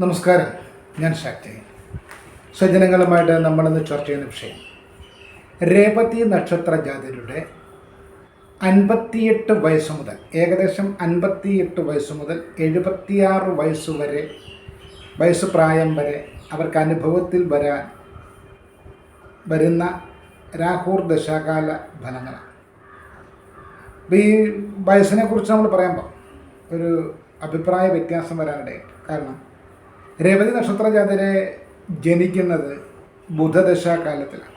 നമസ്കാരം. ഞാൻ ശക്തി. സജ്ജനങ്ങളുമായിട്ട് നമ്മളിന്ന് ചർച്ച ചെയ്യുന്ന വിഷയം രേവതി നക്ഷത്ര ജാതരുടെ അൻപത്തിയെട്ട് വയസ്സ് മുതൽ ഏകദേശം അൻപത്തിയെട്ട് വയസ്സ് മുതൽ എഴുപത്തിയാറ് വയസ്സ് വരെ വയസ്സ് പ്രായം വരെ അവർക്ക് അനുഭവത്തിൽ വരാൻ വരുന്ന രാഹുർ ദശാകാല ഫലങ്ങളാണ്. അപ്പോൾ ഈ വയസ്സിനെ കുറിച്ച് നമ്മൾ പറയുമ്പോൾ ഒരു അഭിപ്രായ വ്യത്യാസം വരാനിടയുണ്ട് കാരണം രേവതി നക്ഷത്ര ജാതരെ ജനിക്കുന്നത് ബുധദശാകാലത്തിലാണ്.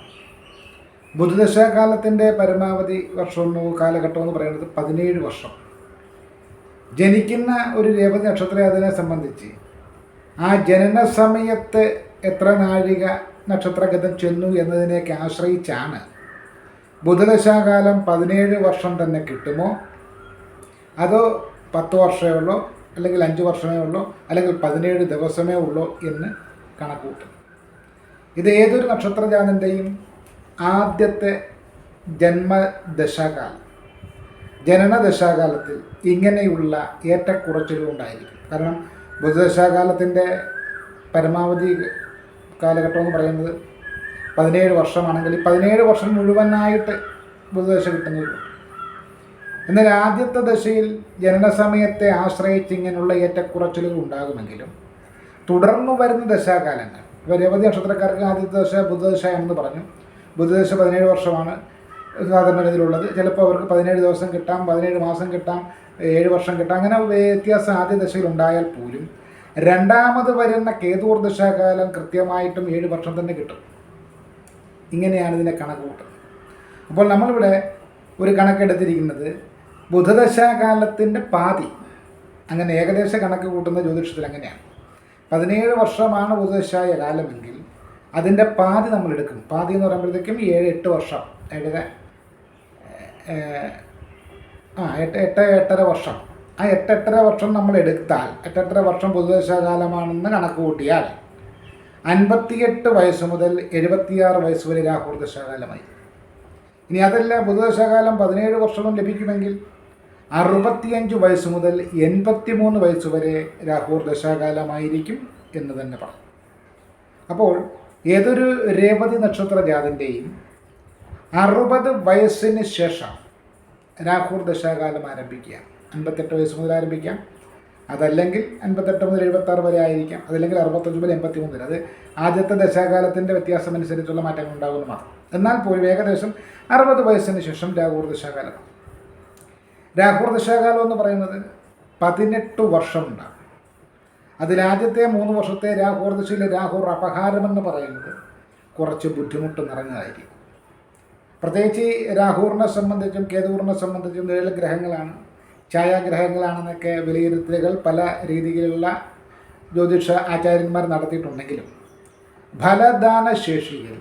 ബുധദശാകാലത്തിന്റെ പരമാവധി വർഷം കാലഘട്ടം എന്ന് പറയുന്നത് പതിനേഴ് വർഷം. ജനിക്കുന്ന ഒരു രേവതി നക്ഷത്രജാതനെ സംബന്ധിച്ച് ആ ജനന സമയത്ത് എത്ര നാഴിക നക്ഷത്രഗതം ചെന്നു എന്നതിനെയൊക്കെ ആശ്രയിച്ചാണ് ബുധദശാകാലം പതിനേഴ് വർഷം തന്നെ കിട്ടുമോ? അതോ പത്ത് വർഷമേ ഉള്ളൂ? അല്ലെങ്കിൽ അഞ്ച് വർഷമേ ഉള്ളൂ അല്ലെങ്കിൽ പതിനേഴ് ദിവസമേ ഉള്ളൂ എന്ന് കണക്കൂട്ടും ഇത് ഏതൊരു നക്ഷത്രജാതന്റെയും ആദ്യത്തെ ജന്മദശാകാലം. ജനനദശാകാലത്തിൽ ഇങ്ങനെയുള്ള ഏറ്റക്കുറച്ചിലുണ്ടായിരിക്കും കാരണം ബുധദശാകാലത്തിന്റെ പരമാവധി കാലഘട്ടം എന്ന് പറയുന്നത് പതിനേഴ് വർഷമാണെങ്കിൽ പതിനേഴ് വർഷം മുഴുവനായിട്ട് ബുധദശ കിട്ടുന്നവരുണ്ട്. എന്നാൽ ആദ്യത്തെ ദശയിൽ ജനനസമയത്തെ ആശ്രയിച്ച് ഇങ്ങനെയുള്ള ഏറ്റക്കുറച്ചിലുകൾ ഉണ്ടാകുമെങ്കിലും തുടർന്നു വരുന്ന ദശാകാലങ്ങൾ ഇപ്പോൾ രവതി നക്ഷത്രക്കാർക്ക് ആദ്യത്തെ ദശ ബുധദശയാണെന്ന് പറഞ്ഞു. ബുധദശ പതിനേഴ് വർഷമാണ് സാധാരണഗതിയിലുള്ളത്. ചിലപ്പോൾ അവർക്ക് പതിനേഴ് ദിവസം കിട്ടാം പതിനേഴ് മാസം കിട്ടാം ഏഴ് വർഷം കിട്ടാം അങ്ങനെ വ്യത്യാസം ആദ്യ ദശയിൽ ഉണ്ടായാൽ പോലും രണ്ടാമത് വരുന്ന കേതൂർ ദശാകാലം കൃത്യമായിട്ടും ഏഴ് വർഷം തന്നെ കിട്ടും. ഇങ്ങനെയാണ് ഇതിനെ കണക്ക് കൂട്ടുന്നത് അപ്പോൾ നമ്മളിവിടെ ഒരു കണക്കെടുത്തിരിക്കുന്നത് ബുധദശാകാലത്തിന്റെ പാതി അങ്ങനെ ഏകദേശ കണക്ക് കൂട്ടുന്ന ജ്യോതിഷത്തിൽ അങ്ങനെയാണ്. പതിനേഴ് വർഷമാണ് ബുധദശായ കാലമെങ്കിൽ അതിന്റെ പാതി നമ്മൾ എടുക്കും. പാതി എന്ന് പറയുമ്പോഴത്തേക്കും ഏഴ് എട്ട് വർഷം ഏഴര ആ എട്ട് എട്ട് എട്ടര വർഷം. ആ എട്ടെട്ടര വർഷം നമ്മൾ എടുത്താൽ എട്ടെട്ടര വർഷം ബുധദശാകാലമാണെന്ന് കണക്ക് കൂട്ടിയാൽ അൻപത്തിയെട്ട് വയസ്സ് മുതൽ എഴുപത്തിയാറ് വയസ്സ് വരെ രാഹുർ ദശാകാലമായി. ഇനി അതല്ല ബുധദശാകാലം പതിനേഴ് വർഷവും ലഭിക്കുമെങ്കിൽ അറുപത്തിയഞ്ച് വയസ്സ് മുതൽ എൺപത്തിമൂന്ന് വയസ്സ് വരെ രാഹുർ ദശാകാലമായിരിക്കും എന്ന് തന്നെ പറഞ്ഞു. അപ്പോൾ ഏതൊരു രേവതി നക്ഷത്ര ജാതിന്റെയും അറുപത് വയസ്സിന് ശേഷം രാഹുർ ദശാകാലം ആരംഭിക്കുക. അൻപത്തെട്ട് വയസ്സ് മുതൽ ആരംഭിക്കാം. അതല്ലെങ്കിൽ അൻപത്തെട്ട് മുതൽ എഴുപത്താറ് വരെ ആയിരിക്കാം. അതല്ലെങ്കിൽ അറുപത്തഞ്ച് മുതൽ എൺപത്തി മൂന്ന് വരെ. അത് ആദ്യത്തെ ദശാകാലത്തിന്റെ വ്യത്യാസം അനുസരിച്ചുള്ള മാറ്റങ്ങൾ ഉണ്ടാകുമെന്ന് മാത്രം. എന്നാൽ പോലും ഏകദേശം അറുപത് വയസ്സിന് ശേഷം രാഹുർ ദശാകാലമാണ് രാഹുർ ദശാകാലം എന്ന് പറയുന്നത് പതിനെട്ട് ഉണ്ടാകും അതിലാദ്യത്തെ മൂന്ന് വർഷത്തെ രാഹുർ ദശയിലെ രാഹുർ അപഹാരമെന്ന് പറയുന്നത് കുറച്ച് ബുദ്ധിമുട്ട് നിറഞ്ഞതായിരിക്കും. പ്രത്യേകിച്ച് രാഹുറിനെ സംബന്ധിച്ചും കേതുവിനെ സംബന്ധിച്ചും ഏഴ് ഗ്രഹങ്ങളാണ് ഛായാഗ്രഹങ്ങളാണെന്നൊക്കെ വിലയിരുത്തലുകൾ പല രീതിയിലുള്ള ജ്യോതിഷ ആചാര്യന്മാർ നടത്തിയിട്ടുണ്ടെങ്കിലും ഫലദാന ശേഷിയിൽ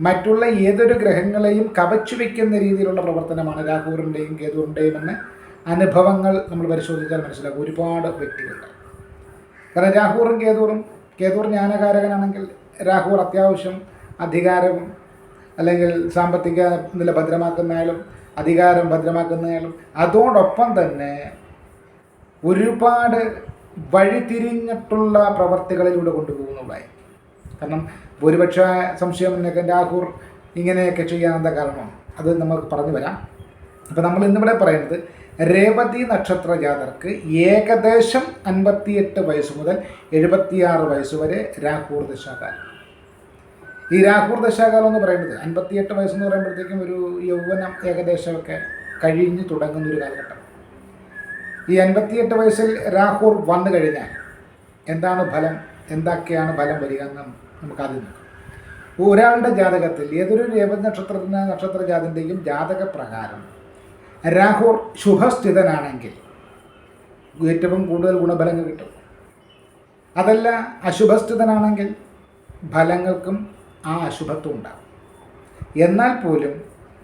മറ്റുള്ള ഏതൊരു ഗ്രഹങ്ങളെയും കവച്ചു വയ്ക്കുന്ന രീതിയിലുള്ള പ്രവർത്തനമാണ് രാഹുറിന്റെയും കേതുവിന്റെയും എന്ന അനുഭവങ്ങൾ നമ്മൾ പരിശോധിച്ചാൽ മനസ്സിലാക്കും ഒരുപാട് വ്യക്തികളുണ്ട്. കാരണം രാഹുറും കേതൂറും കേതൂർ ജ്ഞാനകാരകനാണെങ്കിൽ രാഹുർ അത്യാവശ്യം അധികാരവും അല്ലെങ്കിൽ സാമ്പത്തിക നില ഭദ്രമാക്കുന്നയാളും അധികാരം ഭദ്രമാക്കുന്നയാളും. അതോടൊപ്പം തന്നെ ഒരുപാട് വഴിതിരിഞ്ഞിട്ടുള്ള പ്രവർത്തികളിലൂടെ കൊണ്ടുപോകുന്നതായി കാരണം ഭൂരിപക്ഷ സംശയം രാഹുർ ഇങ്ങനെയൊക്കെ ചെയ്യാൻ എന്താ കാരണം? അത് നമുക്ക് പറഞ്ഞു വരാം. അപ്പോൾ നമ്മൾ ഇന്നിവിടെ പറയുന്നത് രേവതി നക്ഷത്ര ജാതർക്ക് ഏകദേശം അൻപത്തിയെട്ട് വയസ്സ് മുതൽ എഴുപത്തിയാറ് വയസ്സ് വരെ രാഹുർ ദശാകാലം. ഈ രാഹുർ ദശാകാലം എന്ന് പറയുന്നത് അൻപത്തിയെട്ട് വയസ്സെന്ന് പറയുമ്പോഴത്തേക്കും ഒരു യൗവനം ഏകദേശമൊക്കെ കഴിഞ്ഞ് തുടങ്ങുന്ന ഒരു കാലഘട്ടം. ഈ അൻപത്തിയെട്ട് വയസ്സിൽ രാഹുർ വന്നു കഴിഞ്ഞാൽ എന്താണ് ഫലം? എന്തൊക്കെയാണ് ഫലം വരിക എന്ന് നമുക്കാദ്യം നോക്കാം. ഒരാളുടെ ജാതകത്തിൽ ഏതൊരു രേവതി നക്ഷത്രത്തിന് നക്ഷത്ര ജാതിന്റെയും ജാതക പ്രകാരം രാഹുർ ശുഭസ്ഥിതനാണെങ്കിൽ ഏറ്റവും കൂടുതൽ ഗുണഫലങ്ങൾ കിട്ടും. അതല്ല അശുഭസ്ഥിതനാണെങ്കിൽ ഫലങ്ങൾക്കും ആ അശുഭത്വം ഉണ്ടാകും. എന്നാൽ പോലും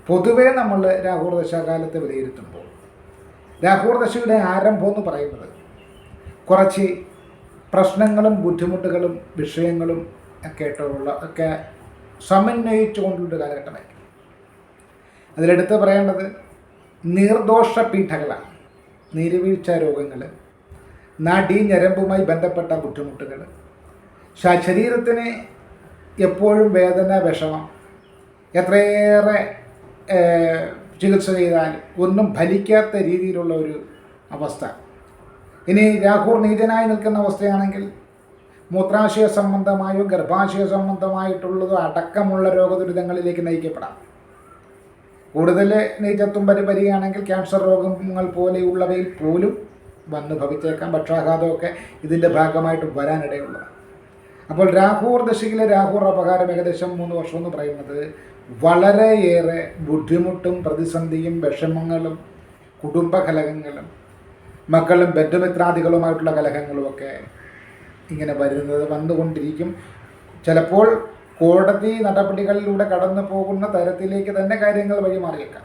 പൊതുവേ നമ്മൾ രാഹുർ ദശാകാലത്തെ വിലയിരുത്തുമ്പോൾ രാഹുർ ദശയുടെ ആരംഭം എന്ന് പറയുന്നത് കുറച്ച് പ്രശ്നങ്ങളും ബുദ്ധിമുട്ടുകളും വിഷയങ്ങളും ഒക്കെ ആയിട്ടുള്ള ഒക്കെ സമന്വയിച്ചുകൊണ്ടുള്ള കാലഘട്ടമായിരിക്കും. അതിലെടുത്ത് പറയേണ്ടത് നീർദോഷ പീഠകളാണ് നീരുവീഴ്ച രോഗങ്ങൾ നടി ഞരമ്പുമായി ബന്ധപ്പെട്ട ബുദ്ധിമുട്ടുകൾ ശരീരത്തിന് എപ്പോഴും വേദന വിഷമം എത്രയേറെ ചികിത്സ ചെയ്താലും ഒന്നും ഫലിക്കാത്ത രീതിയിലുള്ള ഒരു അവസ്ഥ. ഇനി രാഹുർ നീചനായി നിൽക്കുന്ന അവസ്ഥയാണെങ്കിൽ മൂത്രാശയ സംബന്ധമായോ ഗർഭാശയ സംബന്ധമായിട്ടുള്ളതോ അടക്കമുള്ള രോഗദുരിതങ്ങളിലേക്ക് നയിക്കപ്പെടാം. കൂടുതൽ നീചത്വം പരിപരിയാണെങ്കിൽ ക്യാൻസർ രോഗങ്ങൾ പോലെയുള്ളവയിൽ പോലും വന്ന് ഭവിച്ചേക്കാം. പക്ഷാഘാതമൊക്കെ ഇതിന്റെ ഭാഗമായിട്ട് വരാനിടയുള്ളതാണ്. അപ്പോൾ രാഹുർ ദശയിലെ രാഹുർ അപകാരം ഏകദേശം മൂന്ന് വർഷം എന്ന് പറയുന്നത് വളരെയേറെ ബുദ്ധിമുട്ടും പ്രതിസന്ധിയും വിഷമങ്ങളും കുടുംബ കലഹങ്ങളും മക്കളും ബന്ധുമിത്രാദികളുമായിട്ടുള്ള കലഹങ്ങളുമൊക്കെ ഇങ്ങനെ വരുന്നത് വന്നുകൊണ്ടിരിക്കും. ചിലപ്പോൾ കോടതി നടപടികളിലൂടെ കടന്നു പോകുന്ന തരത്തിലേക്ക് തന്നെ കാര്യങ്ങൾ വഴിമാറിയേക്കാം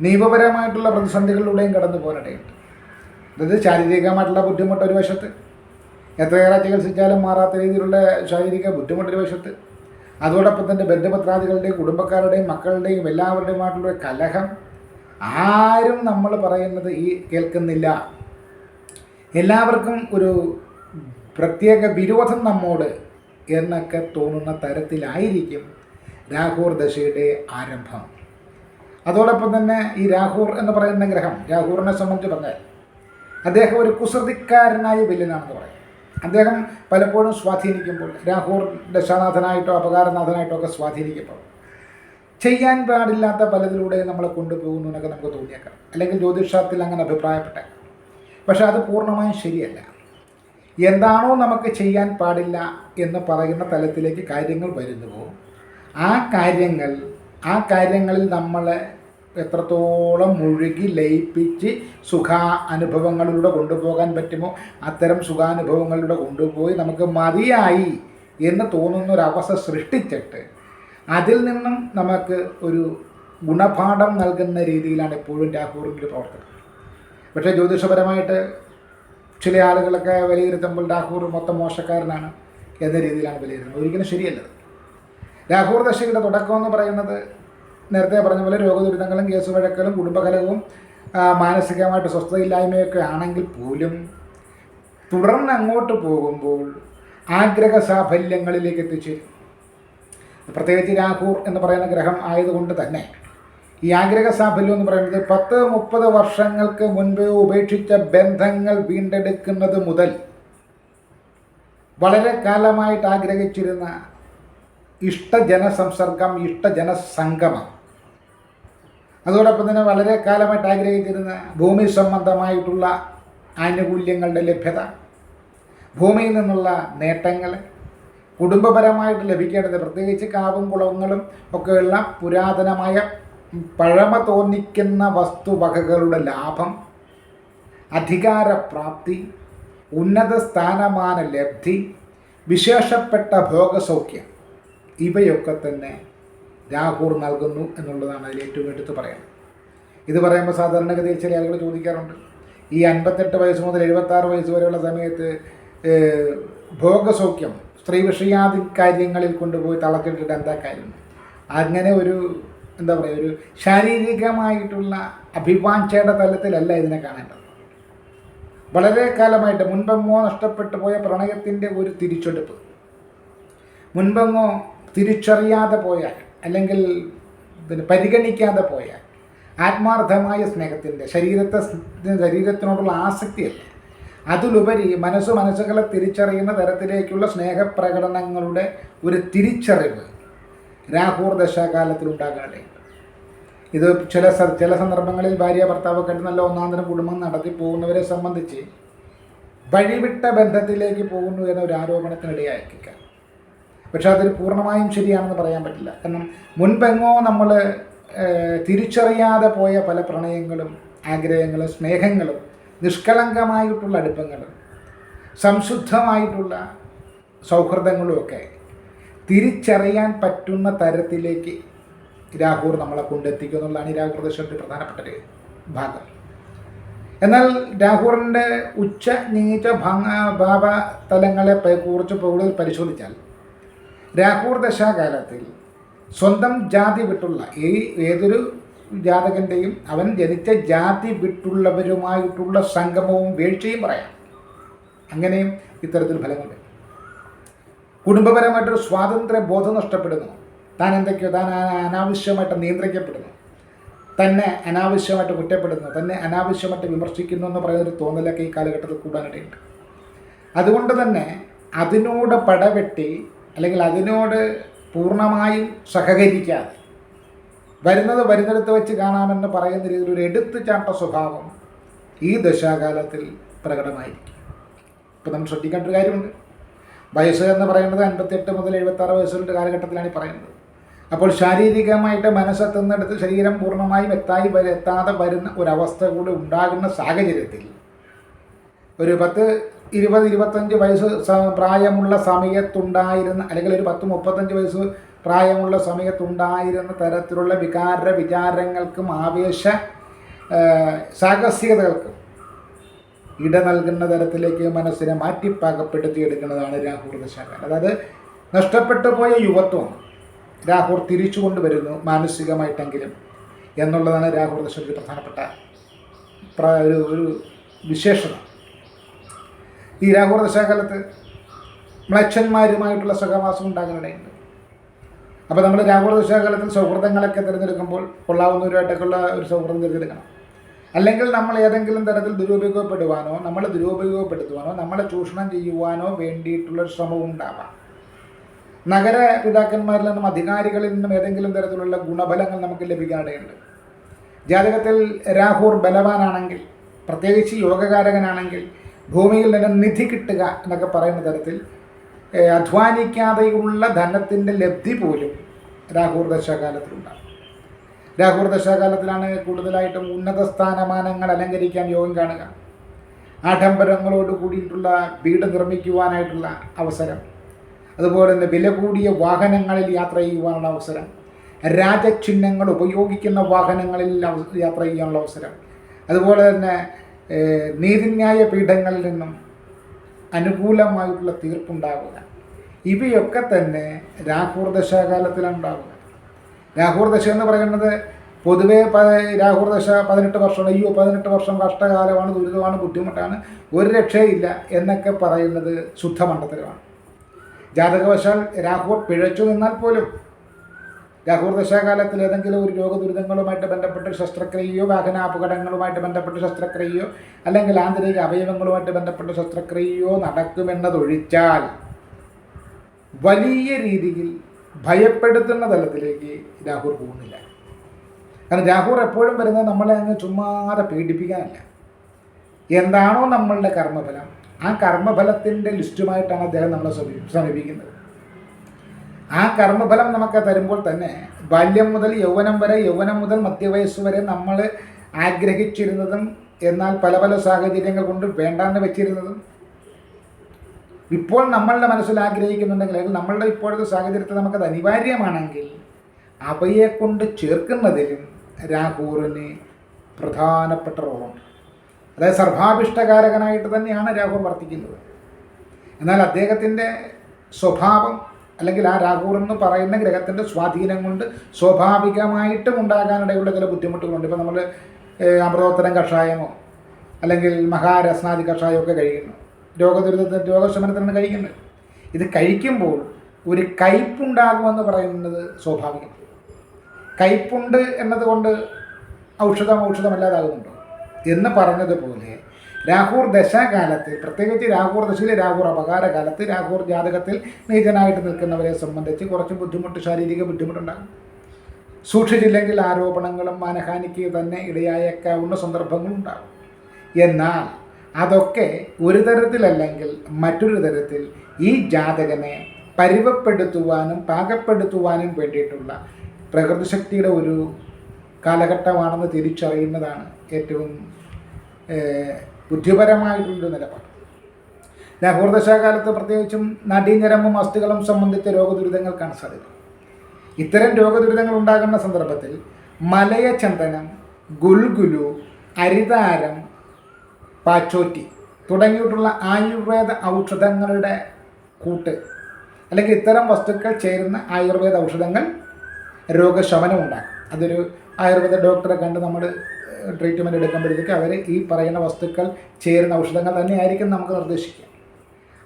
നിയമപരമായിട്ടുള്ള പ്രതിസന്ധികളിലൂടെയും കടന്നു പോകാനിടയുണ്ട് അതായത് ശാരീരികമായിട്ടുള്ള ബുദ്ധിമുട്ട് ഒരു വശത്ത് എത്രയേറെ ചികിത്സിച്ചാലും മാറാത്ത രീതിയിലുള്ള ശാരീരിക ബുദ്ധിമുട്ട് ഒരു വശത്ത് അതോടൊപ്പം തന്നെ ബന്ധുപത്രാദികളുടെയും കുടുംബക്കാരുടെയും മക്കളുടെയും എല്ലാവരുടെയുമായിട്ടുള്ള കലഹം ആരും നമ്മൾ പറയുന്നത് ഈ കേൾക്കുന്നില്ല. എല്ലാവർക്കും ഒരു പ്രത്യേക വിരോധം നമ്മോട് എന്നൊക്കെ തോന്നുന്ന തരത്തിലായിരിക്കും രാഹുർ ദശയുടെ ആരംഭം. അതോടൊപ്പം തന്നെ ഈ രാഹുർ എന്ന് പറയുന്ന ഗ്രഹം രാഹുറിനെ സംബന്ധിച്ച് പറഞ്ഞാൽ അദ്ദേഹം ഒരു കുസൃതിക്കാരനായ വില്ലനാണെന്ന് പറയും. അദ്ദേഹം പലപ്പോഴും സ്വാധീനിക്കുമ്പോൾ രാഹുർ ദശാനാഥനായിട്ടോ അപകാരനാഥനായിട്ടോ ഒക്കെ സ്വാധീനിക്കുമ്പോൾ ചെയ്യാൻ പാടില്ലാത്ത പലതിലൂടെ നമ്മളെ കൊണ്ടുപോകുന്നു എന്നൊക്കെ നമുക്ക് തോന്നിയേക്കാം. അല്ലെങ്കിൽ ജ്യോതിഷത്തിൽ അങ്ങനെ അഭിപ്രായപ്പെട്ടേക്കാം. പക്ഷേ അത് പൂർണമായും ശരിയല്ല. എന്താണോ നമുക്ക് ചെയ്യാൻ പാടില്ല എന്ന് പറയുന്ന തലത്തിലേക്ക് കാര്യങ്ങൾ വരുന്നുവോ? ആ കാര്യങ്ങൾ ആ കാര്യങ്ങളിൽ നമ്മളെ എത്രത്തോളം മുഴുകി ലയിപ്പിച്ച് സുഖ അനുഭവങ്ങളിലൂടെ കൊണ്ടുപോകാൻ പറ്റുമോ? അത്തരം സുഖാനുഭവങ്ങളിലൂടെ കൊണ്ടുപോയി നമുക്ക് മതിയായി എന്ന് തോന്നുന്ന ഒരവസ്ഥ സൃഷ്ടിച്ചിട്ട് അതിൽ നിന്നും നമുക്ക് ഒരു ഗുണപാഠം നൽകുന്ന രീതിയിലാണ് എപ്പോഴും രാഹുറിന്റെ പ്രവർത്തനം. പക്ഷേ ജ്യോതിഷപരമായിട്ട് ചില ആളുകളൊക്കെ വിലയിരുത്തുമ്പോൾ രാഹുർ മൊത്തം മോശക്കാരനാണ് എന്ന രീതിയിലാണ് വിലയിരുത്തുന്നത്. ഒരിക്കലും ശരിയല്ലത് രാഹുർ ദശയുടെ തുടക്കം എന്ന് പറയുന്നത് നേരത്തെ പറഞ്ഞ പോലെ രോഗദുരിതങ്ങളും കേസ് വഴക്കലും കുടുംബകലവും മാനസികമായിട്ട് സ്വസ്ഥതയില്ലായ്മയൊക്കെ ആണെങ്കിൽ പോലും തുടർന്ന് അങ്ങോട്ട് പോകുമ്പോൾ ആഗ്രഹ സാഫല്യങ്ങളിലേക്ക് എത്തിച്ചേരും. പ്രത്യേകിച്ച് രാഹുർ എന്ന് പറയുന്ന ഗ്രഹം ആയതുകൊണ്ട് തന്നെ ഈ ആഗ്രഹ സാഫല്യം എന്ന് പറയുന്നത് പത്ത് മുപ്പത് വർഷങ്ങൾക്ക് മുൻപ് ഉപേക്ഷിച്ച ബന്ധങ്ങൾ വീണ്ടെടുക്കുന്നത് മുതൽ വളരെ കാലമായിട്ട് ആഗ്രഹിച്ചിരുന്ന ഇഷ്ടജനസംസർഗം ഇഷ്ടജനസംഗമം അതോടൊപ്പം തന്നെ വളരെ കാലമായിട്ട് ആഗ്രഹിച്ചിരുന്ന ഭൂമി സംബന്ധമായിട്ടുള്ള ആനുകൂല്യങ്ങളുടെ ലഭ്യത ഭൂമിയിൽ നിന്നുള്ള നേട്ടങ്ങൾ കുടുംബപരമായിട്ട് ലഭിക്കേണ്ടത് പ്രത്യേകിച്ച് കാവും കുളങ്ങളും ഒക്കെയുള്ള പുരാതനമായ പഴമ തോന്നിക്കുന്ന വസ്തുവകകളുടെ ലാഭം അധികാരപ്രാപ്തി ഉന്നത സ്ഥാനമാന ലബ്ധി വിശേഷപ്പെട്ട ഭോഗസൗഖ്യം ഇവയൊക്കെ തന്നെ രാഹുർ നൽകുന്നു എന്നുള്ളതാണ് അതിൽ ഏറ്റവും എടുത്ത് പറയുന്നത്. ഇത് പറയുമ്പോൾ സാധാരണഗതിയിൽ ചില ആളുകൾ ചോദിക്കാറുണ്ട് ഈ അൻപത്തെട്ട് വയസ്സ് മുതൽ എഴുപത്താറ് വയസ്സ് വരെയുള്ള സമയത്ത് ഭോഗസൗഖ്യം സ്ത്രീ വിഷയാദി കാര്യങ്ങളിൽ കൊണ്ടുപോയി തളച്ചിട്ടിട്ട് എന്താ കാര്യം? അങ്ങനെ ഒരു എന്താ പറയുക ഒരു ശാരീരികമായിട്ടുള്ള അഭിവാഞ്ചയുടെ തലത്തിലല്ല ഇതിനെ കാണേണ്ടത്. വളരെ കാലമായിട്ട് മുൻപെങ്ങോ നഷ്ടപ്പെട്ടു പോയ പ്രണയത്തിന്റെ ഒരു തിരിച്ചെടുപ്പ്. മുൻപെങ്ങോ തിരിച്ചറിയാതെ പോയാൽ അല്ലെങ്കിൽ പരിഗണിക്കാതെ പോയാൽ ആത്മാർത്ഥമായ സ്നേഹത്തിന്റെ ശരീരത്തെ ശരീരത്തിനോടുള്ള ആസക്തിയല്ല? അതിലുപരി മനസ്സ് മനസ്സുകളെ തിരിച്ചറിയുന്ന തരത്തിലേക്കുള്ള സ്നേഹപ്രകടനങ്ങളുടെ ഒരു തിരിച്ചറിവ് രാഹൂർ ദശാകാലത്തിൽ ഉണ്ടാകാതെ ഇത് ചില ചില സന്ദർഭങ്ങളിൽ ഭാര്യ ഭർത്താവ് കണ്ട് നല്ല ഒന്നാന്തരം കുടുംബം നടത്തി പോകുന്നവരെ സംബന്ധിച്ച് വഴിവിട്ട ബന്ധത്തിലേക്ക് പോകുന്നു എന്ന ഒരു ആരോപണത്തിനിടയാക്കിക്കാം പക്ഷെ അതൊരു പൂർണമായും ശരിയാണെന്ന് പറയാൻ പറ്റില്ല. കാരണം മുൻപെങ്ങോ നമ്മൾ തിരിച്ചറിയാതെ പോയ പല പ്രണയങ്ങളും ആഗ്രഹങ്ങളും സ്നേഹങ്ങളും നിഷ്കളങ്കമായിട്ടുള്ള അടുപ്പങ്ങളും സംശുദ്ധമായിട്ടുള്ള സൗഹൃദങ്ങളുമൊക്കെ തിരിച്ചറിയാൻ പറ്റുന്ന തരത്തിലേക്ക് രാഹുർ നമ്മളെ കൊണ്ടെത്തിക്കും എന്നുള്ളതാണ് ഈ പ്രദേശത്തിന്റെ പ്രധാനപ്പെട്ട ഒരു ഭാഗം. എന്നാൽ രാഹുറിന്റെ ഉച്ച നീച്ച ഭംഗ ഭാവ തലങ്ങളെ കുറിച്ച് കൂടുതൽ പരിശോധിച്ചാൽ രാഹുർ ദശാകാലത്തിൽ സ്വന്തം ജാതി വിട്ടുള്ള ഈ ഏതൊരു ജാതകന്റെയും അവൻ ജനിച്ച ജാതി വിട്ടുള്ളവരുമായിട്ടുള്ള സംഗമവും വീഴ്ചയും പറയാം. അങ്ങനെയും ഇത്തരത്തിൽ ഫലങ്ങൾ കുടുംബപരമായിട്ടൊരു സ്വാതന്ത്ര്യ ബോധം നഷ്ടപ്പെടുന്നു. താൻ എന്തൊക്കെയോ താൻ അനാവശ്യമായിട്ട് നിയന്ത്രിക്കപ്പെടുന്നു. തന്നെ അനാവശ്യമായിട്ട് കുറ്റപ്പെടുന്നു. തന്നെ അനാവശ്യമായിട്ട് വിമർശിക്കുന്നു എന്ന് പറയുന്നൊരു തോന്നലൊക്കെ ഈ കാലഘട്ടത്തിൽ കൂടാനിടയുണ്ട്. അതുകൊണ്ട് തന്നെ അതിനോട് പടവെട്ടി അല്ലെങ്കിൽ അതിനോട് പൂർണമായും സഹകരിക്കാതെ വരുന്നത് വരുന്നിടത്ത് വെച്ച് കാണാമെന്ന് പറയുന്ന രീതിയിൽ ഒരു എടുത്തു ചാട്ട സ്വഭാവം ഈ ദശാകാലത്തിൽ പ്രകടമായിരിക്കും. ഇപ്പം നമ്മൾ ശ്രദ്ധിക്കേണ്ട ഒരു കാര്യമുണ്ട്. വയസ്സ് എന്ന് പറയുന്നത് അൻപത്തിയെട്ട് മുതൽ എഴുപത്താറ് വയസ്സുകളുടെ കാലഘട്ടത്തിലാണ് പറയുന്നത്. അപ്പോൾ ശാരീരികമായിട്ട് മനസ്സെത്തുന്നിടത്ത് ശരീരം പൂർണമായും എത്തായി എത്താതെ വരുന്ന ഒരവസ്ഥ കൂടി ഉണ്ടാകുന്ന സാഹചര്യത്തിൽ ഒരു പത്ത് ഇരുപത് ഇരുപത്തഞ്ച് വയസ്സ് പ്രായമുള്ള സമയത്തുണ്ടായിരുന്ന അല്ലെങ്കിൽ ഒരു പത്ത് മുപ്പത്തഞ്ച് വയസ്സ് പ്രായമുള്ള സമയത്തുണ്ടായിരുന്ന തരത്തിലുള്ള വികാര വിചാരങ്ങൾക്കും ആവേശ സാഹസികതകൾക്കും ഇട നൽകുന്ന തരത്തിലേക്ക് മനസ്സിനെ മാറ്റിപ്പാകപ്പെടുത്തിയെടുക്കുന്നതാണ് രാഹുൽ ദശാകാലം അതായത് നഷ്ടപ്പെട്ടു പോയ യുവത്വം രാഹുർ തിരിച്ചു കൊണ്ടുവരുന്നു മാനസികമായിട്ടെങ്കിലും എന്നുള്ളതാണ് രാഹുൽ ദശയുടെ പ്രധാനപ്പെട്ട ഒരു വിശേഷത. ഈ രാഹുൽ ദശാകാലത്ത് മ്ലച്ഛന്മാരുമായിട്ടുള്ള സഹവാസം ഉണ്ടാകാനിടയുണ്ട്. അപ്പോൾ നമ്മൾ രാഹുൽ ദശാകാലത്തിൽ സൗഹൃദങ്ങളൊക്കെ തിരഞ്ഞെടുക്കുമ്പോൾ കൊള്ളാവുന്നവരുമായിട്ടൊക്കെയുള്ള ഒരു സൗഹൃദം തിരഞ്ഞെടുക്കണം. അല്ലെങ്കിൽ നമ്മൾ ഏതെങ്കിലും തരത്തിൽ ദുരുപയോഗപ്പെടുവാനോ നമ്മൾ ദുരുപയോഗപ്പെടുത്തുവാനോ നമ്മളെ ചൂഷണം ചെയ്യുവാനോ വേണ്ടിയിട്ടുള്ള ശ്രമവും ഉണ്ടാവാം. നഗര പിതാക്കന്മാരിൽ നിന്നും അധികാരികളിൽ നിന്നും ഏതെങ്കിലും തരത്തിലുള്ള ഗുണഫലങ്ങൾ നമുക്ക് ലഭിക്കാനിടയുണ്ട് ജാതകത്തിൽ രാഹുർ ബലവാനാണെങ്കിൽ പ്രത്യേകിച്ച് യോഗകാരകനാണെങ്കിൽ ഭൂമിയിൽ നിന്ന് നിധി കിട്ടുക എന്നൊക്കെ പറയുന്ന തരത്തിൽ അധ്വാനിക്കാതെയുള്ള ധനത്തിന്റെ ലബ്ധി പോലും രാഹുർ ദശാകാലത്തിലുണ്ടാകും. രാഹുർ ദശാകാലത്തിലാണ് കൂടുതലായിട്ടും ഉന്നത സ്ഥാനമാനങ്ങൾ അലങ്കരിക്കാൻ യോഗം കാണുക. ആഡംബരങ്ങളോട് കൂടിയിട്ടുള്ള വീട് നിർമ്മിക്കുവാനായിട്ടുള്ള അവസരം. അതുപോലെ തന്നെ വില കൂടിയ വാഹനങ്ങളിൽ യാത്ര ചെയ്യുവാനുള്ള അവസരം. രാജചിഹ്നങ്ങൾ ഉപയോഗിക്കുന്ന വാഹനങ്ങളിൽ യാത്ര ചെയ്യാനുള്ള അവസരം. അതുപോലെ തന്നെ നീതിന്യായ പീഠങ്ങളിൽ നിന്നും അനുകൂലമായിട്ടുള്ള തീർപ്പുണ്ടാവുക. ഇവയൊക്കെ തന്നെ രാഹുർ ദശാകാലത്തിലാണ് ഉണ്ടാവുക രാഹുർ ദശ എന്ന് പറയുന്നത് പൊതുവേ രാഹുർ ദശ പതിനെട്ട് വർഷമാണ് അയ്യോ പതിനെട്ട് വർഷം കഷ്ടകാലമാണ് ദുരിതമാണ് ബുദ്ധിമുട്ടാണ്. ഒരു രക്ഷയില്ല എന്നൊക്കെ പറയുന്നത് ശുദ്ധ ജാതകവശാൽ രാഹുർ പിഴച്ചു നിന്നാൽ പോലും രാഹുർ ദശാകാലത്തിൽ ഏതെങ്കിലും ഒരു രോഗദുരിതങ്ങളുമായിട്ട് ബന്ധപ്പെട്ട് ശസ്ത്രക്രിയയോ വാഹനാപകടങ്ങളുമായിട്ട് ബന്ധപ്പെട്ട് ശസ്ത്രക്രിയയോ അല്ലെങ്കിൽ ആന്തരിക അവയവങ്ങളുമായിട്ട് ബന്ധപ്പെട്ട ശസ്ത്രക്രിയയോ നടക്കുമെന്നതൊഴിച്ചാൽ വലിയ രീതിയിൽ ഭയപ്പെടുത്തുന്ന തലത്തിലേക്ക് രാഹുൽ പോകുന്നില്ല. കാരണം രാഹുൽ എപ്പോഴും വരുന്നത് നമ്മളെ അങ്ങ് ചുമ്മാതെ പീഡിപ്പിക്കാനല്ല. എന്താണോ നമ്മളുടെ കർമ്മഫലം ആ കർമ്മഫലത്തിന്റെ ലിസ്റ്റുമായിട്ടാണ് അദ്ദേഹം നമ്മളെ സമീ- സമീപിക്കുന്നത്. ആ കർമ്മഫലം നമുക്ക് തരുമ്പോൾ തന്നെ ബാല്യം മുതൽ യൗവനം വരെ യൗവനം മുതൽ മധ്യവയസ്സ് വരെ നമ്മൾ ആഗ്രഹിച്ചിരുന്നതും എന്നാൽ പല പല സാഹചര്യങ്ങൾ കൊണ്ട് വേണ്ടാന്ന് വെച്ചിരുന്നതും ഇപ്പോൾ നമ്മളുടെ മനസ്സിൽ ആഗ്രഹിക്കുന്നുണ്ടെങ്കിൽ അല്ലെങ്കിൽ നമ്മളുടെ ഇപ്പോഴത്തെ സാഹചര്യത്തിൽ നമുക്കത് അനിവാര്യമാണെങ്കിൽ അവയെ കൊണ്ട് ചേർക്കുന്നതിലും രാഹുറിന് പ്രധാനപ്പെട്ട റോളുണ്ട്. അതായത് സർഭാഭിഷ്ടകാരകനായിട്ട് തന്നെയാണ് രാഹുർ വർത്തിക്കുന്നത്. എന്നാൽ അദ്ദേഹത്തിന്റെ സ്വഭാവം അല്ലെങ്കിൽ ആ രാഹുർ എന്ന് പറയുന്ന ഗ്രഹത്തിന്റെ സ്വാധീനം കൊണ്ട് സ്വാഭാവികമായിട്ടും ഉണ്ടാകാനിടയുള്ള ചില ബുദ്ധിമുട്ടുകളുണ്ട്. ഇപ്പോൾ നമ്മൾ അമൃതോത്തരം കഷായമോ അല്ലെങ്കിൽ മഹാരസ്നാദി കഷായമൊക്കെ കഴിക്കുന്നു. രോഗദുരിതത്തിന് രോഗശമനത്തിനാണ് കഴിക്കുന്നത്. ഇത് കഴിക്കുമ്പോൾ ഒരു കയ്പുണ്ടാകുമെന്ന് പറയുന്നത് സ്വാഭാവികം. കയ്പുണ്ട് എന്നതുകൊണ്ട് ഔഷധം ഔഷധമല്ലാതാകുന്നുണ്ടോ? എന്ന് പറഞ്ഞതുപോലെ രാഹുർ ദശാകാലത്ത് പ്രത്യേകിച്ച് രാഹുർ ദശയിൽ രാഹുർ അപകാരകാലത്ത് രാഹുർ ജാതകത്തിൽ നീചനായിട്ട് നിൽക്കുന്നവരെ സംബന്ധിച്ച് കുറച്ച് ബുദ്ധിമുട്ട് ശാരീരിക ബുദ്ധിമുട്ടുണ്ടാകും. സൂക്ഷിച്ചില്ലെങ്കിൽ ആരോപണങ്ങളും മാനഹാനിക്ക് തന്നെ ഇടയായേക്കാവുന്ന സന്ദർഭങ്ങളുണ്ടാകും. എന്നാൽ അതൊക്കെ ഒരു തരത്തിലല്ലെങ്കിൽ മറ്റൊരു തരത്തിൽ ഈ ജാതകനെ പരിവപ്പെടുത്തുവാനും പാകപ്പെടുത്തുവാനും വേണ്ടിയിട്ടുള്ള പ്രകൃതിശക്തിയുടെ ഒരു കാലഘട്ടമാണെന്ന് തിരിച്ചറിയുന്നതാണ് ഏറ്റവും ബുദ്ധിപരമായിട്ടുള്ളൊരു നിലപാട്. ലഹൂർദശാകാലത്ത് പ്രത്യേകിച്ചും നടീഞ്ഞരമ്പും അസ്ഥികളും സംബന്ധിച്ച രോഗദുരിതങ്ങൾ കാണാൻ സാധിക്കും ഇത്തരം രോഗദുരിതങ്ങൾ ഉണ്ടാകുന്ന സന്ദർഭത്തിൽ മലയചന്ദനം ഗുൽഗുലു അരിതാരം പാച്ചോറ്റി തുടങ്ങിയിട്ടുള്ള ആയുർവേദ ഔഷധങ്ങളുടെ കൂട്ട് അല്ലെങ്കിൽ ഇത്തരം വസ്തുക്കൾ ചേരുന്ന ആയുർവേദ ഔഷധങ്ങൾ രോഗശമനം ഉണ്ടാകും അതൊരു ആയുർവേദ ഡോക്ടറെ കണ്ട് നമ്മൾ ട്രീറ്റ്മെന്റ് എടുക്കുമ്പോഴത്തേക്ക് അവർ ഈ പറയുന്ന വസ്തുക്കൾ ചേരുന്ന ഔഷധങ്ങൾ തന്നെയായിരിക്കും നമുക്ക് നിർദ്ദേശിക്കുക.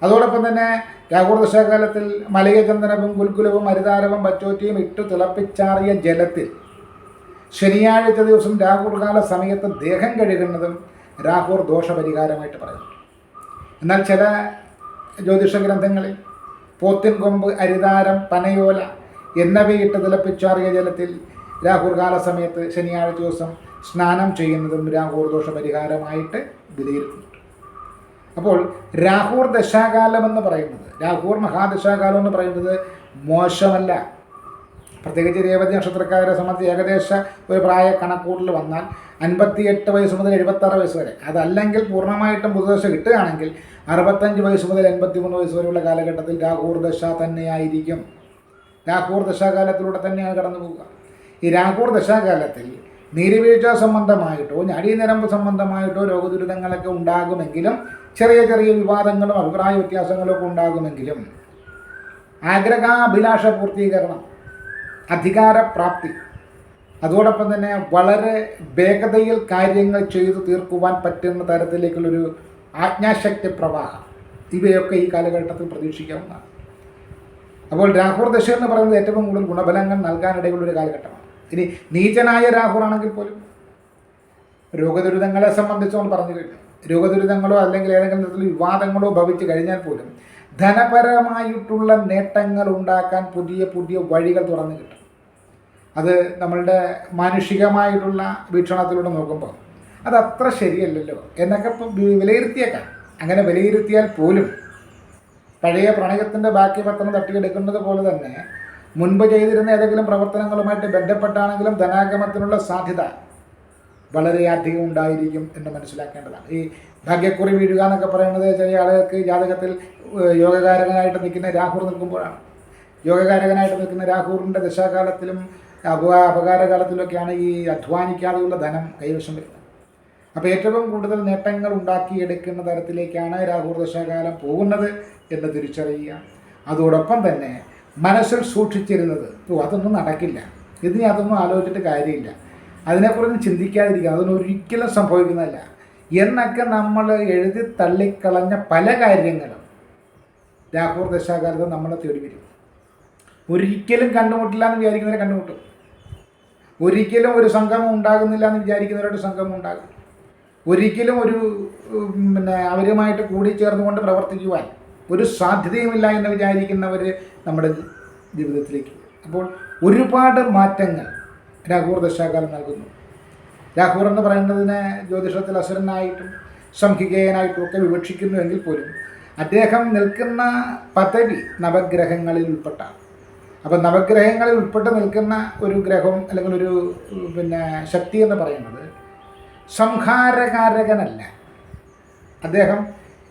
അതോടൊപ്പം തന്നെ രാഹുർ ദശാകാലത്തിൽ മലയചന്ദനവും ഗുൽകുലവും മരുതാരവും പച്ചോറ്റിയും ഇട്ട് തിളപ്പിച്ചാറിയ ജലത്തിൽ ശനിയാഴ്ച ദിവസം രാഹുർകാല സമയത്ത് ദേഹം കഴുകുന്നതും രാഹുർ ദോഷപരിഹാരമായിട്ട് പറയുന്നു. എന്നാൽ ചില ജ്യോതിഷ ഗ്രന്ഥങ്ങളിൽ പോത്തിൻ കൊമ്പ് അരിതാരം പനയോല എന്നിവയിട്ട് തിളപ്പിച്ചാറിയ ജലത്തിൽ രാഹുർ കാല സമയത്ത് ശനിയാഴ്ച ദിവസം സ്നാനം ചെയ്യുന്നതും രാഹുർ ദോഷ പരിഹാരമായിട്ട് വിലയിരുത്തുന്നുണ്ട് അപ്പോൾ രാഹുർ ദശാകാലം എന്ന് പറയുന്നത് രാഹുർ മഹാദശാകാലം എന്ന് പറയുന്നത് മോശമല്ല. പ്രത്യേകിച്ച് രേവതി നക്ഷത്രക്കാരെ സംബന്ധിച്ച് ഏകദേശ ഒരു പ്രായ കണക്കൂട്ടിൽ വന്നാൽ അൻപത്തിയെട്ട് വയസ്സ് മുതൽ എഴുപത്താറ് വയസ്സ് വരെ. അതല്ലെങ്കിൽ പൂർണമായിട്ടും പുതുദശ കിട്ടുകയാണെങ്കിൽ അറുപത്തഞ്ച് വയസ്സ് മുതൽ എൺപത്തി മൂന്ന് വയസ്സ് വരെയുള്ള കാലഘട്ടത്തിൽ രാഹൂർ ദശ തന്നെയായിരിക്കും. രാഹൂർ ദശാകാലത്തിലൂടെ തന്നെയാണ് കടന്നു പോവുക. ഈ രാഹൂർ ദശാകാലത്തിൽ നീരുവീഴ്ച സംബന്ധമായിട്ടോ ഞടീനിരമ്പ് സംബന്ധമായിട്ടോ രോഗദുരിതങ്ങളൊക്കെ ഉണ്ടാകുമെങ്കിലും ചെറിയ ചെറിയ വിവാദങ്ങളും അഭിപ്രായ വ്യത്യാസങ്ങളും ഒക്കെ ഉണ്ടാകുമെങ്കിലും ആഗ്രഹാഭിലാഷ പൂർത്തീകരണം അധികാരപ്രാപ്തി. അതോടൊപ്പം തന്നെ വളരെ വേഗതയിൽ കാര്യങ്ങൾ ചെയ്തു തീർക്കുവാൻ പറ്റുന്ന തരത്തിലേക്കുള്ളൊരു ആജ്ഞാശക്തി പ്രവാഹം. ഇവയൊക്കെ ഈ കാലഘട്ടത്തിൽ പ്രതീക്ഷിക്കാവുന്നതാണ്. അപ്പോൾ രാഹുർ ദശ എന്ന് പറയുന്നത് ഏറ്റവും കൂടുതൽ ഗുണഫലങ്ങൾ നൽകാനിടയുള്ളൊരു കാലഘട്ടമാണ്. ഇനി നീചനായ രാഹുർ ആണെങ്കിൽ പോലും രോഗദുരിതങ്ങളെ സംബന്ധിച്ച് നമ്മൾ പറഞ്ഞു കഴിഞ്ഞു. രോഗദുരിതങ്ങളോ അല്ലെങ്കിൽ ഏതെങ്കിലും തരത്തിൽ വിവാദങ്ങളോ ഭവിച്ചു കഴിഞ്ഞാൽ പോലും ധനപരമായിട്ടുള്ള നേട്ടങ്ങൾ ഉണ്ടാക്കാൻ പുതിയ പുതിയ വഴികൾ തുറന്നു കിട്ടും. അത് നമ്മളുടെ മാനുഷികമായിട്ടുള്ള വീക്ഷണത്തിലൂടെ നോക്കുമ്പോൾ അത് അത്ര ശരിയല്ലല്ലോ എന്നൊക്കെ ഇപ്പം വിലയിരുത്തിയേക്കാം. അങ്ങനെ വിലയിരുത്തിയാൽ പോലും പഴയ പ്രണയത്തിന്റെ ബാക്കി പത്രം തട്ടിയെടുക്കുന്നത് പോലെ തന്നെ മുൻപ് ചെയ്തിരുന്ന ഏതെങ്കിലും പ്രവർത്തനങ്ങളുമായിട്ട് ബന്ധപ്പെട്ടാണെങ്കിലും ധനാഗമത്തിനുള്ള സാധ്യത വളരെയധികം ഉണ്ടായിരിക്കും എന്ന് മനസ്സിലാക്കേണ്ടതാണ്. ഈ ഭാഗ്യക്കുറി വീഴുക എന്നൊക്കെ പറയുന്നത് ചില ആളുകൾക്ക് ജാതകത്തിൽ യോഗകാരകനായിട്ട് നിൽക്കുന്ന രാഹുർ നിൽക്കുമ്പോഴാണ്. യോഗകാരകനായിട്ട് നിൽക്കുന്ന രാഹുറിന്റെ ദശാകാലത്തിലും അപകാ അപകാരകാലത്തിലൊക്കെയാണ് ഈ അധ്വാനിക്കാതെയുള്ള ധനം കൈവശം വരുന്നത്. അപ്പോൾ ഏറ്റവും കൂടുതൽ നേട്ടങ്ങൾ ഉണ്ടാക്കിയെടുക്കുന്ന തരത്തിലേക്കാണ് രാഹുർ ദശാകാലം പോകുന്നത് എന്ന് തിരിച്ചറിയുക. അതോടൊപ്പം തന്നെ മനസ്സിൽ സൂക്ഷിച്ചിരുന്നത് ഓ അതൊന്നും നടക്കില്ല. ഇതിനി അതൊന്നും ആലോചിച്ചിട്ട് കാര്യമില്ല. അതിനെക്കുറിച്ച് ചിന്തിക്കാതിരിക്കുക. അതൊന്നും ഒരിക്കലും സംഭവിക്കുന്നതല്ല. എന്നൊക്കെ നമ്മൾ എഴുതി തള്ളിക്കളഞ്ഞ പല കാര്യങ്ങളും രാഹുർ ദശാകാലത്ത് നമ്മളെ തേടി വരും. ഒരിക്കലും കണ്ടുമുട്ടില്ല എന്ന് വിചാരിക്കുന്നവരെ കണ്ടുമുട്ടും. ഒരിക്കലും ഒരു സംഗമം ഉണ്ടാകുന്നില്ല എന്ന് വിചാരിക്കുന്നവരുടെ സംഗമം ഉണ്ടാകും. ഒരിക്കലും ഒരു പിന്നെ അവരുമായിട്ട് കൂടിച്ചേർന്നുകൊണ്ട് പ്രവർത്തിക്കുവാൻ ഒരു സാധ്യതയുമില്ല എന്ന് വിചാരിക്കുന്നവർ നമ്മുടെ ജീവിതത്തിലേക്ക് അപ്പോൾ ഒരുപാട് മാറ്റങ്ങൾ രാഹൂർ ദശാകാലം നൽകുന്നു. രാഹുർ എന്ന് പറയുന്നതിനെ ജ്യോതിഷത്തിൽ അസുരനായിട്ടും സംഖികേയനായിട്ടും ഒക്കെ വിവക്ഷിക്കുന്നുവെങ്കിൽ പോലും അദ്ദേഹം നിൽക്കുന്ന പദവി നവഗ്രഹങ്ങളിൽ ഉൾപ്പെട്ടാണ്. അപ്പം നവഗ്രഹങ്ങളിൽ ഉൾപ്പെട്ട് നിൽക്കുന്ന ഒരു ഗ്രഹം അല്ലെങ്കിൽ ഒരു പിന്നെ ശക്തി എന്ന് പറയുന്നത് സംഹാരകാരകനല്ല. അദ്ദേഹം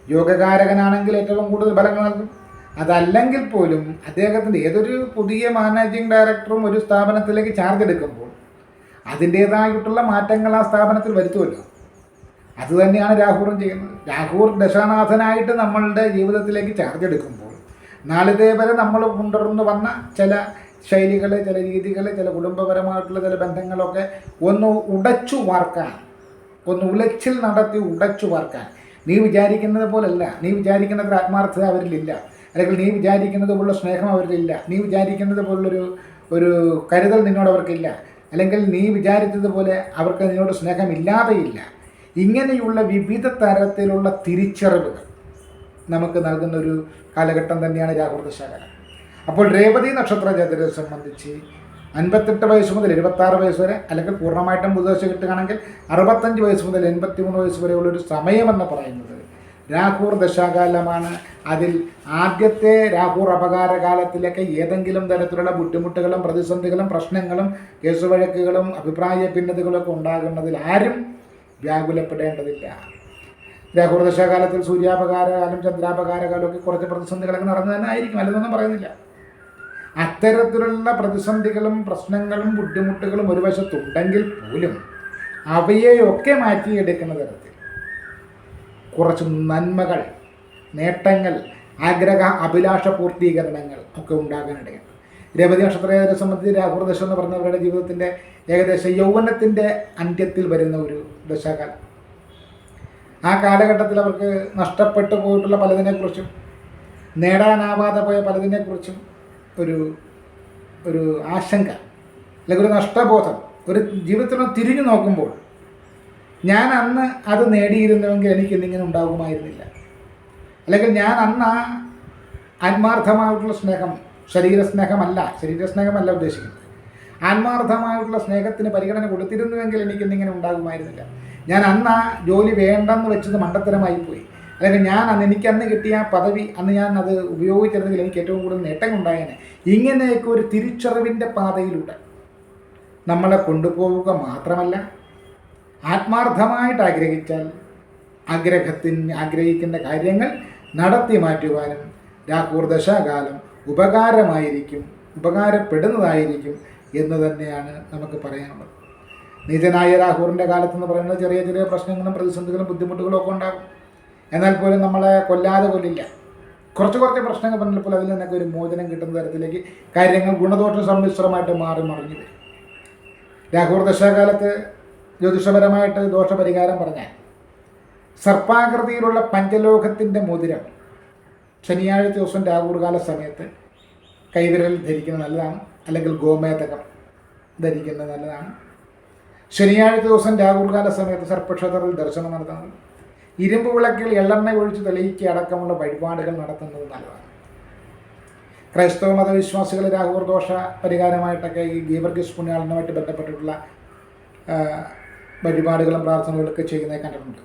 യോഗകാരകനാണെങ്കിൽ ഏറ്റവും കൂടുതൽ ഫലങ്ങൾ നൽകും. അതല്ലെങ്കിൽ പോലും അദ്ദേഹത്തിന്റെ ഏതൊരു പുതിയ മാനേജിങ് ഡയറക്ടറും ഒരു സ്ഥാപനത്തിലേക്ക് ചാർജ് എടുക്കുമ്പോൾ അതിന്റേതായിട്ടുള്ള മാറ്റങ്ങൾ ആ സ്ഥാപനത്തിൽ വരുത്തുമല്ലോ. അത് തന്നെയാണ് രാഹുറും ചെയ്യുന്നത്. രാഹുർ ദശാനാഥനായിട്ട് നമ്മളുടെ ജീവിതത്തിലേക്ക് ചാർജ് എടുക്കുമ്പോൾ നാളിതേ വരെ നമ്മൾ കൊണ്ടുവന്ന് വന്ന ചില ശൈലികൾ ചില രീതികൾ ചില കുടുംബപരമായിട്ടുള്ള ചില ബന്ധങ്ങളൊക്കെ ഒന്ന് ഉടച്ചു വാർക്കാൻ ഒന്ന് ഉലച്ചിൽ നടത്തി ഉടച്ചു വാർക്കാൻ. നീ വിചാരിക്കുന്നത് പോലല്ല. നീ വിചാരിക്കുന്നത് ആത്മാർത്ഥത അവരിലില്ല. അല്ലെങ്കിൽ നീ വിചാരിക്കുന്നത് പോലുള്ള സ്നേഹം അവരിലില്ല. നീ വിചാരിക്കുന്നത് പോലുള്ളൊരു ഒരു കരുതൽ നിന്നോട് അവർക്കില്ല. അല്ലെങ്കിൽ നീ വിചാരിച്ചതുപോലെ അവർക്ക് നിന്നോട് സ്നേഹമില്ലാതെയില്ല. ഇങ്ങനെയുള്ള വിവിധ തരത്തിലുള്ള തിരിച്ചറിവുകൾ നമുക്ക് നൽകുന്ന ഒരു കാലഘട്ടം തന്നെയാണ് രാഹുൽ ദശാകാലം അപ്പോൾ രേവതി നക്ഷത്ര ജാതരെ സംബന്ധിച്ച് അൻപത്തെട്ട് വയസ്സ് മുതൽ എഴുപത്താറ് വയസ്സ് വരെ അല്ലെങ്കിൽ പൂർണമായിട്ടും ബുധദശ കിട്ടുകയാണെങ്കിൽ അറുപത്തഞ്ച് വയസ്സ് മുതൽ എൺപത്തി മൂന്ന് വയസ്സ് വരെയുള്ള ഒരു സമയമെന്ന് പറയുന്നത് രാഹുർ ദശാകാലമാണ് അതിൽ ആദ്യത്തെ രാഹുർ അപകാരകാലത്തിലൊക്കെ ഏതെങ്കിലും തരത്തിലുള്ള ബുദ്ധിമുട്ടുകളും പ്രതിസന്ധികളും പ്രശ്നങ്ങളും കേസുവഴക്കുകളും അഭിപ്രായ ഭിന്നതകളൊക്കെ ഉണ്ടാകുന്നതിൽ ആരും വ്യാകുലപ്പെടേണ്ടതില്ല. രാഹുർ ദശാകാലത്തിൽ സൂര്യാപകാരകാലം ചന്ദ്രാപകാരകാലം ഒക്കെ കുറച്ച് പ്രതിസന്ധികളൊക്കെ നടന്നു തന്നെ ആയിരിക്കും. അല്ലെന്നൊന്നും പറയുന്നില്ല. അത്തരത്തിലുള്ള പ്രതിസന്ധികളും പ്രശ്നങ്ങളും ബുദ്ധിമുട്ടുകളും ഒരു വശത്തുണ്ടെങ്കിൽ പോലും അവയെയൊക്കെ മാറ്റിയെടുക്കുന്ന തരത്തിൽ കുറച്ച് നന്മകൾ നേട്ടങ്ങൾ ആഗ്രഹ അഭിലാഷ പൂർത്തീകരണങ്ങൾ ഒക്കെ ഉണ്ടാകാനിടയാണ് രേവതി നക്ഷത്രയെ സംബന്ധിച്ച് രാഹുർദശം എന്ന് പറഞ്ഞവരുടെ ജീവിതത്തിന്റെ ഏകദേശം യൗവനത്തിന്റെ അന്ത്യത്തിൽ വരുന്ന ഒരു ദശാകാലം ആ കാലഘട്ടത്തിൽ അവർക്ക് നഷ്ടപ്പെട്ടു പോയിട്ടുള്ള പലതിനെക്കുറിച്ചും നേടാനാവാതെ പോയ പലതിനെക്കുറിച്ചും ഒരു ഒരു ആശങ്ക അല്ലെങ്കിൽ ഒരു നഷ്ടബോധം ഒരു ജീവിതത്തിൽ തിരിഞ്ഞു നോക്കുമ്പോൾ ഞാൻ അന്ന് അത് നേടിയിരുന്നുവെങ്കിൽ എനിക്ക് ഇന്നിങ്ങനെ ഉണ്ടാകുമായിരുന്നില്ല. അല്ലെങ്കിൽ ഞാൻ അന്ന് ആ ആത്മാർത്ഥമായിട്ടുള്ള സ്നേഹം ശരീരസ്നേഹമല്ല ശരീരസ്നേഹമല്ല ഉദ്ദേശിക്കുന്നത്. ആത്മാർത്ഥമായിട്ടുള്ള സ്നേഹത്തിന് പരിഗണന കൊടുത്തിരുന്നുവെങ്കിൽ എനിക്ക് ഇന്നിങ്ങനെ ഉണ്ടാകുമായിരുന്നില്ല. ഞാൻ അന്ന് ആ ജോലി വേണ്ടെന്ന് വെച്ചത് മണ്ടത്തരമായി പോയി. അല്ലെങ്കിൽ ഞാൻ അന്ന് എനിക്ക് അന്ന് കിട്ടിയ പദവി അന്ന് ഞാൻ അത് ഉപയോഗിച്ചിരുന്നെങ്കിൽ എനിക്ക് ഏറ്റവും കൂടുതൽ നേട്ടം ഉണ്ടായേനെ ഇങ്ങനെയൊക്കെ ഒരു തിരിച്ചറിവിന്റെ പാതയിലൂടെ നമ്മളെ കൊണ്ടുപോവുക മാത്രമല്ല ആത്മാർത്ഥമായിട്ട് ആഗ്രഹിച്ചാൽ ആഗ്രഹത്തിന് ആഗ്രഹിക്കുന്ന കാര്യങ്ങൾ നടത്തി മാറ്റുവാനും രാഹൂർ ദശാകാലം ഉപകാരമായിരിക്കും ഉപകാരപ്പെടുന്നതായിരിക്കും എന്ന് തന്നെയാണ് നമുക്ക് പറയാനുള്ളത്. നീചനായ രാഹൂറിന്റെ കാലത്തെന്ന് പറയുന്നത് ചെറിയ ചെറിയ പ്രശ്നങ്ങളും പ്രതിസന്ധികളും ബുദ്ധിമുട്ടുകളും ഒക്കെ ഉണ്ടാകും. എന്നാൽ പോലും നമ്മളെ കൊല്ലാതെ കൊല്ലില്ല. കുറച്ച് കുറച്ച് പ്രശ്നങ്ങൾ പറഞ്ഞപ്പോൾ അതിൽ നിന്നൊക്കെ ഒരു മോചനം കിട്ടുന്ന തരത്തിലേക്ക് കാര്യങ്ങൾ ഗുണദോഷ സമ്മിശ്രമായിട്ട് മാറി മറിഞ്ഞു വരും. രാഹൂർ ദശാകാലത്ത് ജ്യോതിഷപരമായിട്ട് ദോഷപരിഹാരം പറഞ്ഞാൽ സർപ്പാകൃതിയിലുള്ള പഞ്ചലോകത്തിന്റെ മോതിരം ശനിയാഴ്ച ദിവസം രാഹൂർ കാല സമയത്ത് കൈവിരൽ ധരിക്കുന്നത് നല്ലതാണ്. അല്ലെങ്കിൽ ഗോമേതകം ധരിക്കുന്നത് നല്ലതാണ്. ശനിയാഴ്ച ദിവസം രാഹുൽകാല കാല സമയത്ത് സർപ്പക്ഷേത്രത്തിൽ ദർശനം നടത്തുന്നത് ഇരുമ്പ് വിളക്കിൽ എള്ളെണ്ണ ഒഴിച്ച് തെളിയിക്കുക അടക്കമുള്ള വഴിപാടുകൾ നടത്തുന്നത് നല്ലതാണ്. ക്രൈസ്തവ മതവിശ്വാസികൾ രാഹുർ ദോഷ പരിഹാരമായിട്ടൊക്കെ ഈ ഗീവർഗീസ് പുണ്യാളനുമായിട്ട് ബന്ധപ്പെട്ടിട്ടുള്ള വഴിപാടുകളും പ്രാർത്ഥനകളൊക്കെ ചെയ്യുന്നത് കണ്ടിട്ടുണ്ട്.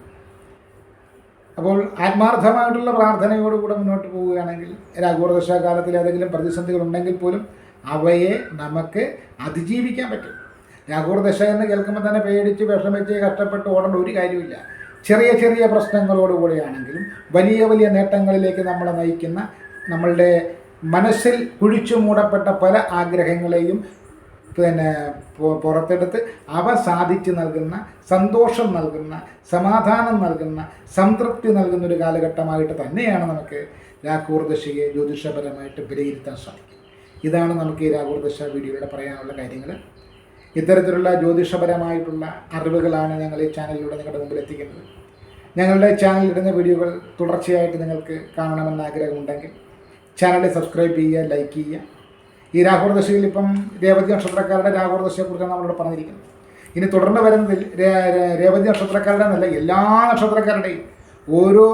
അപ്പോൾ ആത്മാർത്ഥമായിട്ടുള്ള പ്രാർത്ഥനയോടുകൂടെ മുന്നോട്ട് പോവുകയാണെങ്കിൽ രാഘുവർദശാകാലത്തിൽ ഏതെങ്കിലും പ്രതിസന്ധികൾ ഉണ്ടെങ്കിൽ പോലും അവയെ നമുക്ക് അതിജീവിക്കാൻ പറ്റും. രാഘൂർ ദശ എന്ന് കേൾക്കുമ്പോൾ തന്നെ പേടിച്ച് വിഷമിച്ച് കഷ്ടപ്പെട്ട് ഓടേണ്ട ഒരു കാര്യമില്ല ചെറിയ ചെറിയ പ്രശ്നങ്ങളോടുകൂടിയാണെങ്കിലും വലിയ വലിയ നേട്ടങ്ങളിലേക്ക് നമ്മളെ നയിക്കുന്ന നമ്മളുടെ മനസ്സിൽ കുഴിച്ചു മൂടപ്പെട്ട പല ആഗ്രഹങ്ങളെയും പിന്നെ പുറത്തെടുത്ത് അവ സാധിച്ചു നൽകുന്ന സന്തോഷം നൽകുന്ന സമാധാനം നൽകുന്ന സംതൃപ്തി നൽകുന്ന ഒരു കാലഘട്ടമായിട്ട് തന്നെയാണ് നമുക്ക് രാകൂർദശയെ ജ്യോതിഷപരമായിട്ട് വിലയിരുത്താൻ സാധിക്കും ഇതാണ് നമുക്ക് ഈ രാഹൂർ ദശ വീഡിയോയിലൂടെ പറയാനുള്ള കാര്യങ്ങൾ. ഇത്തരത്തിലുള്ള ജ്യോതിഷപരമായിട്ടുള്ള അറിവുകളാണ് ഞങ്ങൾ ഈ ചാനലിലൂടെ നിങ്ങളുടെ മുമ്പിൽ എത്തിക്കുന്നത്. ഞങ്ങളുടെ ചാനലിൽ ഇടുന്ന വീഡിയോകൾ തുടർച്ചയായിട്ട് നിങ്ങൾക്ക് കാണണമെന്ന് ആഗ്രഹമുണ്ടെങ്കിൽ ചാനൽ സബ്സ്ക്രൈബ് ചെയ്യുക ലൈക്ക് ചെയ്യുക. ഈ രാഹുർ ദശയിൽ ഇപ്പം രേവതി നക്ഷത്രക്കാരുടെ രാഹുർ ദശയെക്കുറിച്ചാണ് നമ്മളിവിടെ പറഞ്ഞിരിക്കുന്നത്. ഇനി തുടർന്ന് വരുന്നതിൽ രേവതി നക്ഷത്രക്കാരുടെ എന്നല്ല എല്ലാ നക്ഷത്രക്കാരുടെയും ഓരോ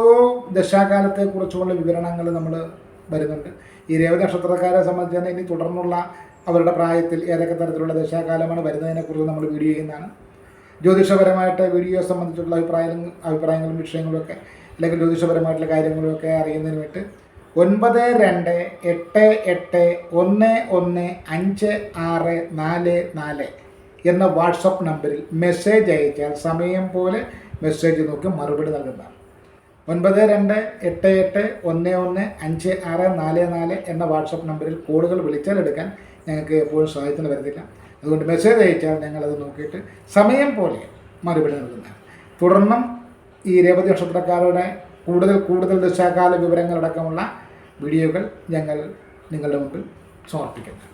ദശാകാലത്തെക്കുറിച്ചുള്ള വിവരണങ്ങൾ നമ്മൾ വരുന്നുണ്ട്. ഈ രേവ നക്ഷത്രക്കാരെ സംബന്ധിച്ച് തന്നെ ഇനി തുടർന്നുള്ള അവരുടെ പ്രായത്തിൽ ഏതൊക്കെ തരത്തിലുള്ള ദശാകാലമാണ് വരുന്നതിനെക്കുറിച്ച് നമ്മൾ വീഡിയോ ചെയ്യുന്നതാണ്. ജ്യോതിഷപരമായിട്ട് വീഡിയോ സംബന്ധിച്ചുള്ള അഭിപ്രായങ്ങളും അഭിപ്രായങ്ങളും വിഷയങ്ങളുമൊക്കെ അല്ലെങ്കിൽ ജ്യോതിഷപരമായിട്ടുള്ള കാര്യങ്ങളുമൊക്കെ അറിയുന്നതിന് വേണ്ടി ഒൻപത് രണ്ട് എട്ട് എട്ട് ഒന്ന് ഒന്ന് അഞ്ച് ആറ് നാല് നാല് എന്ന വാട്സപ്പ് നമ്പറിൽ മെസ്സേജ് അയച്ചാൽ സമയം പോലെ മെസ്സേജ് നോക്കി മറുപടി നൽകുന്നതാണ്. ഒൻപത് രണ്ട് എട്ട് എട്ട് ഒന്ന് ഒന്ന് അഞ്ച് ആറ് നാല് നാല് എന്ന വാട്സപ്പ് നമ്പറിൽ കോളുകൾ വിളിച്ചാൽ എടുക്കാൻ ഞങ്ങൾക്ക് എപ്പോഴും സഹായത്തിന് വരത്തില്ല. അതുകൊണ്ട് മെസ്സേജ് അയച്ചാൽ ഞങ്ങളത് നോക്കിയിട്ട് സമയം പോലെ മറുപടി നൽകുന്നതാണ്. തുടർന്നും ഈ രേവതി നക്ഷത്രക്കാരുടെ കൂടുതൽ കൂടുതൽ ദശാകാല വിവരങ്ങളടക്കമുള്ള വീഡിയോകൾ ഞങ്ങൾ നിങ്ങളുടെ മുമ്പിൽ സമർപ്പിക്കുന്നു.